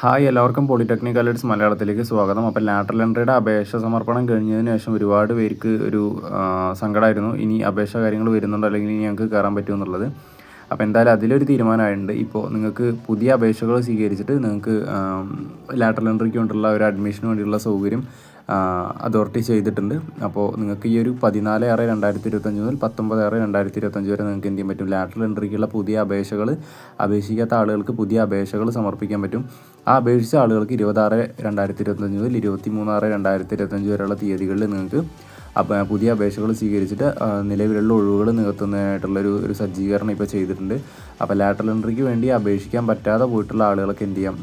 Hi എല്ലാവർക്കും polytechnic alerts മലയാളത്തിലേക്ക് സ്വാഗതം. അപ്പോൾ ലാറ്ററൽ എൻട്രിയുടെ അപേക്ഷ സമർപ്പണം കഴിഞ്ഞതിന് ശേഷം ഒരുപാട് പേർക്ക് ഒരു സങ്കടമായിരുന്നു. ഇനി അപേക്ഷ കാര്യങ്ങൾ വരുന്നുണ്ടോ? അല്ലെങ്കിൽ ഇനി ഞങ്ങൾക്ക് കയറാൻ പറ്റുമെന്നുള്ളത് അപ്പോൾ എന്തായാലും അതിലൊരു തീരുമാനമായിട്ടുണ്ട്. ഇപ്പോൾ നിങ്ങൾക്ക് പുതിയ അപേക്ഷകൾ സ്വീകരിച്ചിട്ട് നിങ്ങൾക്ക് ലാറ്ററൽ എൻട്രിക്ക് വേണ്ടിയുള്ള ഒരു അഡ്മിഷന് വേണ്ടിയുള്ള സൗകര്യം അതോറിറ്റി ചെയ്തിട്ടുണ്ട്. അപ്പോൾ നിങ്ങൾക്ക് ഈ ഒരു പതിനാല് ആറ് രണ്ടായിരത്തി ഇരുപത്തഞ്ച് മുതൽ പത്തൊമ്പത് ആറ് രണ്ടായിരത്തി ഇരുപത്തഞ്ച് വരെ നിങ്ങൾക്ക് എന്ത് ചെയ്യാൻ പറ്റും? ലാറ്ററൽ എൻട്രിക്കുള്ള പുതിയ അപേക്ഷകൾ അപേക്ഷിക്കാത്ത ആളുകൾക്ക് പുതിയ അപേക്ഷകൾ സമർപ്പിക്കാൻ പറ്റും. ആ അപേക്ഷിച്ച ആളുകൾക്ക് ഇരുപത്താറ് രണ്ടായിരത്തി ഇരുപത്തഞ്ച് മുതൽ ഇരുപത്തി മൂന്നാറ് രണ്ടായിരത്തി ഇരുപത്തഞ്ച് വരെയുള്ള തീയതികളിൽ നിങ്ങൾക്ക് പുതിയ അപേക്ഷകൾ സ്വീകരിച്ചിട്ട് നിലവിലുള്ള ഒഴിവുകൾ നികത്തുന്നതായിട്ടുള്ളൊരു ഒരു സജ്ജീകരണം ഇപ്പോൾ ചെയ്തിട്ടുണ്ട്. അപ്പോൾ ലാറ്ററൽ എൻട്രിക്ക് വേണ്ടി അപേക്ഷിക്കാൻ പറ്റാതെ പോയിട്ടുള്ള ആളുകളൊക്കെ എന്ത് ചെയ്യാം?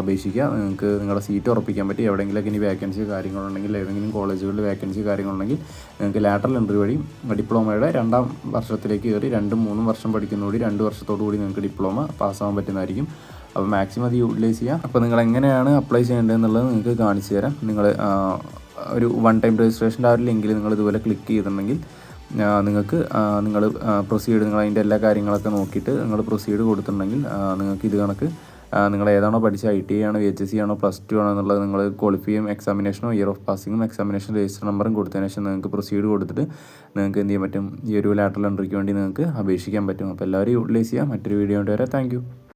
അപേക്ഷിക്കുക നിങ്ങൾക്ക് നിങ്ങളുടെ സീറ്റ് ഉറപ്പിക്കാൻ പറ്റി. എവിടെയെങ്കിലൊക്കെ ഇനി വേക്കൻസി കാര്യങ്ങളുണ്ടെങ്കിൽ ഏതെങ്കിലും കോളേജുകളിൽ വേക്കൻസി കാര്യങ്ങളുണ്ടെങ്കിൽ നിങ്ങൾക്ക് ലാറ്ററൽ എൻട്രി വഴി ഡിപ്ലോമയുടെ രണ്ടാം വർഷത്തിലേക്ക് കയറി രണ്ടും മൂന്നും വർഷം പഠിക്കുന്നതോടി രണ്ട് വർഷത്തോടു കൂടി നിങ്ങൾക്ക് ഡിപ്ലോമ പാസ്സാവാൻ പറ്റുന്നതായിരിക്കും. അപ്പോൾ മാക്സിമം അത് യൂട്ടിലൈസ് ചെയ്യുക അപ്പോൾ നിങ്ങൾ എങ്ങനെയാണ് അപ്ലൈ ചെയ്യേണ്ടതെന്നുള്ളത് നിങ്ങൾക്ക് കാണിച്ചു തരാം. നിങ്ങൾ ഒരു വൺ ടൈം രജിസ്ട്രേഷന്റെ ആ ഒരു ലിങ്കിൽ നിങ്ങൾ ഇതുപോലെ ക്ലിക്ക് ചെയ്തിട്ടുണ്ടെങ്കിൽ നിങ്ങൾക്ക് നിങ്ങൾ പ്രൊസീഡ് നിങ്ങൾ അതിന്റെ എല്ലാ കാര്യങ്ങളൊക്കെ നോക്കിയിട്ട് നിങ്ങൾ പ്രൊസീഡ് കൊടുത്തിട്ടുണ്ടെങ്കിൽ നിങ്ങൾക്ക് ഇത് കണക്ക് നിങ്ങൾ ഏതാണോ പഠിച്ച ഐ ടി ആണോ എച്ച് എസ് സി ആണോ പ്ലസ് ടു ആണോ എന്നുള്ളത് നിങ്ങൾ ക്വാളിഫിയും എക്സാമിനേഷനോ ഇയർ ഓഫ് പാസിങ്ങും എക്സാമിനേഷൻ രജിസ്റ്റർ നമ്പറും കൊടുത്തതിന് ശേഷം നിങ്ങൾക്ക് പ്രൊസീഡ് കൊടുത്തിട്ട് നിങ്ങൾക്ക് എന്ത് ചെയ്യാൻ പറ്റും? ഈ ഒരു ലാറ്ററൽ എൻട്രിക്ക് വേണ്ടി നിങ്ങൾക്ക് അപേക്ഷിക്കാൻ പറ്റും. അപ്പോൾ എല്ലാവരും യൂട്ടിലൈസ് ചെയ്യാം. മറ്റൊരു വീഡിയോ കൊണ്ട് വരാം. താങ്ക്